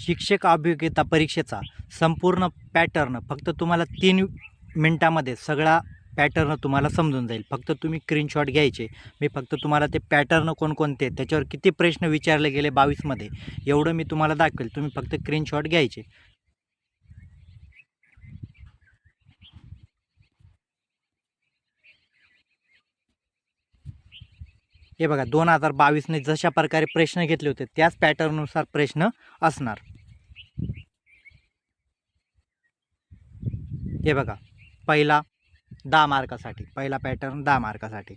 शिक्षक अभियोग्यता परीक्षेचा संपूर्ण पॅटर्न फक्त तुम्हाला तीन मिनटामध्ये सगळा पॅटर्न तुम्हाला समजून जाईल. फक्त तुम्ही स्क्रीनशॉट घ्यायचे. मी फक्त तुम्हाला ते पॅटर्न कोणकोणते त्याच्यावर किती प्रश्न विचारले गेले बावीसमध्ये एवढं मी तुम्हाला दाखवेल. तुम्ही फक्त स्क्रीनशॉट घ्यायचे. हे बघा दोन हजार बावीसने जशा प्रकारे प्रश्न घेतले होते त्याच पॅटर्ननुसार प्रश्न असणार. हे बघा पहिला दहा मार्कासाठी पहिला पॅटर्न दहा मार्कासाठी.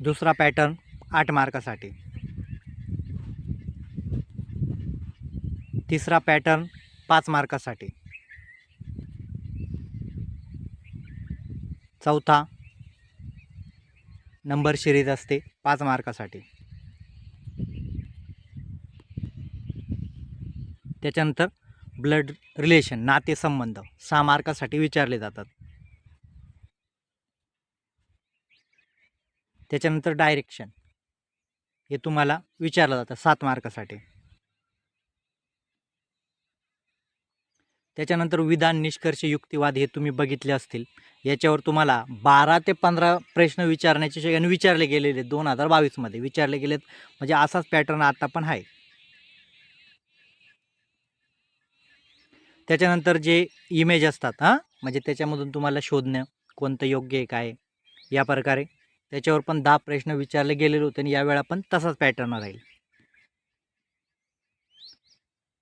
दुसरा पॅटर्न आठ मार्कासाठी. तिसरा पॅटर्न पाच मार्कासाठी. चौथा नंबर सिरीज असते पाच मार्कासाठी. त्याच्यानंतर ब्लड रिलेशन नातेसंबंध सहा मार्कासाठी विचारले जातात. त्याच्यानंतर डायरेक्शन हे तुम्हाला विचारलं जातं सात मार्कासाठी. त्याच्यानंतर विधान निष्कर्ष युक्तिवाद हे तुम्ही बघितले असतील. याच्यावर तुम्हाला बारा ते पंधरा प्रश्न विचारण्याचे शे- आणि विचारले गेलेले दोन हजार बावीसमध्ये विचारले गेलेत म्हणजे असाच पॅटर्न आता पण आहे. त्याच्यानंतर जे इमेज असतात हां म्हणजे त्याच्यामधून तुम्हाला शोधणं कोणतं योग्य आहे काय या प्रकारे. त्याच्यावर पण दहा प्रश्न विचारले गेलेले होते आणि यावेळा पण तसाच पॅटर्न राहील.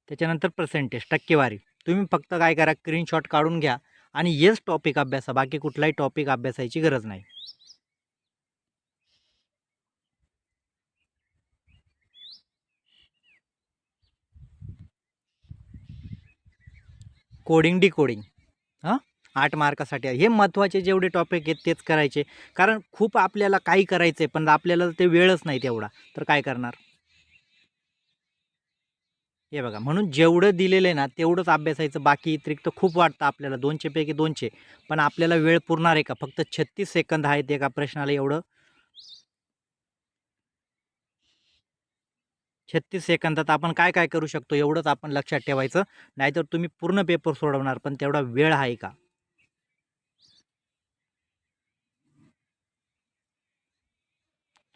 त्याच्यानंतर पर्सेंटेज टक्केवारी. तुम्ही फक्त काय करा स्क्रीनशॉट काढून घ्या आणि हेच टॉपिक अभ्यासा बाकी कुठलाही टॉपिक अभ्यासायची गरज नाही. कोडिंग डिकोडिंग हां? आठ मार्कासाठी. हे महत्त्वाचे जेवढे टॉपिक आहेत तेच करायचे. कारण खूप आपल्याला काही करायचे पण आपल्याला ते वेळच नाही तेवढा. तर काय करणार? हे बघा म्हणून जेवढं दिलेलं आहे ना तेवढंच अभ्यासायचं. बाकी अतिरिक्त खूप वाटतं आपल्याला दोनशेपैकी दोनशे. पण आपल्याला वेळ पुरणार आहे का? फक्त छत्तीस सेकंद आहेत एका प्रश्नाला एवढं? छत्तीस सेकंदात आपण काय काय करू शकतो? एवढंच आपण लक्षात ठेवायचं. नाहीतर तुम्ही पूर्ण पेपर सोडवणार पण तेवढा वेळ आहे का?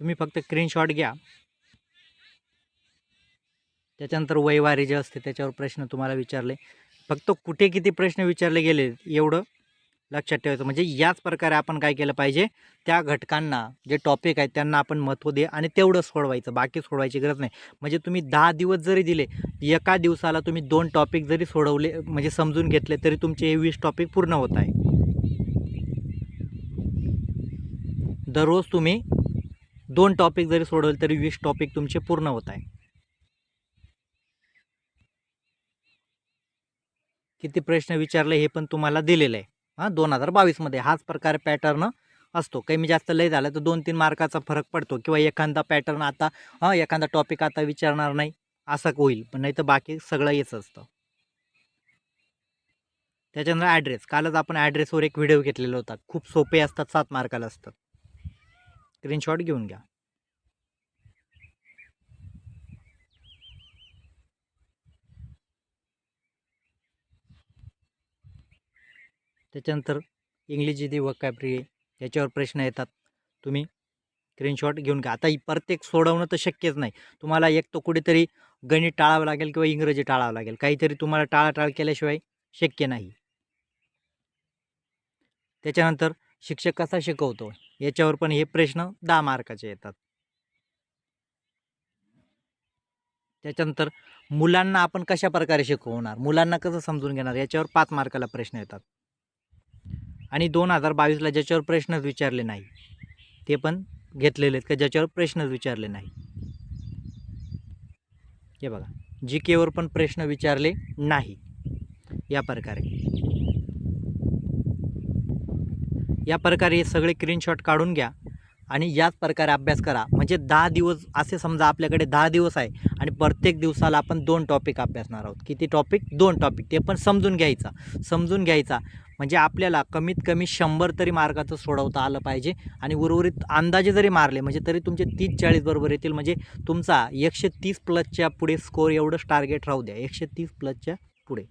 तुम्ही फक्त स्क्रीनशॉट घ्या. त्याच्यानंतर वयवारी जे असते त्याच्यावर प्रश्न तुम्हाला विचारले. फक्त कुठे किती प्रश्न विचारले गेले एवढं लक्षात ठेवायचं. म्हणजे याच प्रकारे आपण काय केलं पाहिजे त्या घटकांना जे टॉपिक आहेत त्यांना आपण महत्त्व दे आणि तेवढं सोडवायचं. बाकी सोडवायची गरज नाही. म्हणजे तुम्ही दहा दिवस जरी दिले एका दिवसाला तुम्ही दोन टॉपिक जरी सोडवले म्हणजे समजून घेतले तरी तुमचे हे वीस टॉपिक पूर्ण होत आहे. दररोज तुम्ही दोन टॉपिक जरी सोडवले तरी वीस टॉपिक तुमचे पूर्ण होत आहे. किती प्रश्न विचारले हे पण तुम्हाला दिलेलं आहे. हां दोन हजार बावीसमध्ये हाच प्रकारे पॅटर्न असतो. कमी जास्त लय झालं तर दोन तीन मार्काचा फरक पडतो किंवा एखादा पॅटर्न आता हां एखादा टॉपिक आता विचारणार नाही असं होईल. पण नाही तर बाकी सगळं येच असतं. त्याच्यानंतर ॲड्रेस कालच आपण ॲड्रेसवर एक व्हिडिओ घेतलेला होता. खूप सोपे असतात सात मार्काला असतात. स्क्रीनशॉट घेऊन घ्या. त्याच्यानंतर इंग्लिश जी वकॅबरी आहे याच्यावर प्रश्न येतात. तुम्ही स्क्रीनशॉट घेऊन घ्या. आता ही प्रत्येक सोडवणं तर शक्यच नाही. तुम्हाला एक तर कुठेतरी गणित टाळावं लागेल किंवा इंग्रजी टाळावं लागेल. काहीतरी तुम्हाला टाळाटाळ केल्याशिवाय शक्य नाही. त्याच्यानंतर शिक्षक कसा शिकवतो? याच्यावर पण हे प्रश्न दहा मार्काचे येतात. त्याच्यानंतर मुलांना आपण कशा प्रकारे शिकवणार? मुलांना कसं समजून घेणार? याच्यावर पाच मार्काला प्रश्न येतात. आणि दोन हजार बावीसला ज्याच्यावर प्रश्नच विचारले नाही ते पण घेतलेले आहेत का? ज्याच्यावर प्रश्नच विचारले नाही. हे बघा जी केवर पण प्रश्न विचारले नाही. या प्रकारे. या प्रकारे हे सगळे स्क्रीनशॉट काढून घ्या आणि याच प्रकारे अभ्यास करा. म्हणजे दहा दिवस असे समजा आपल्याकडे दहा दिवस आहे आणि प्रत्येक दिवसाला आपण दोन टॉपिक अभ्यासणार आहोत. किती टॉपिक दोन टॉपिक ते पण समजून घ्यायचा. समजून घ्यायचा. म्हणजे आपल्याला कमीत कमी शंभर तरी मार्काचं सोडवता आलं पाहिजे आणि उर्वरित अंदाजे जरी मारले म्हणजे तरी तुमचे तीस चाळीस बरोबर येतील. म्हणजे तुमचा एकशे तीस प्लसच्या पुढे स्कोर एवढंच टार्गेट राहू द्या. एकशे तीस प्लसच्या पुढे.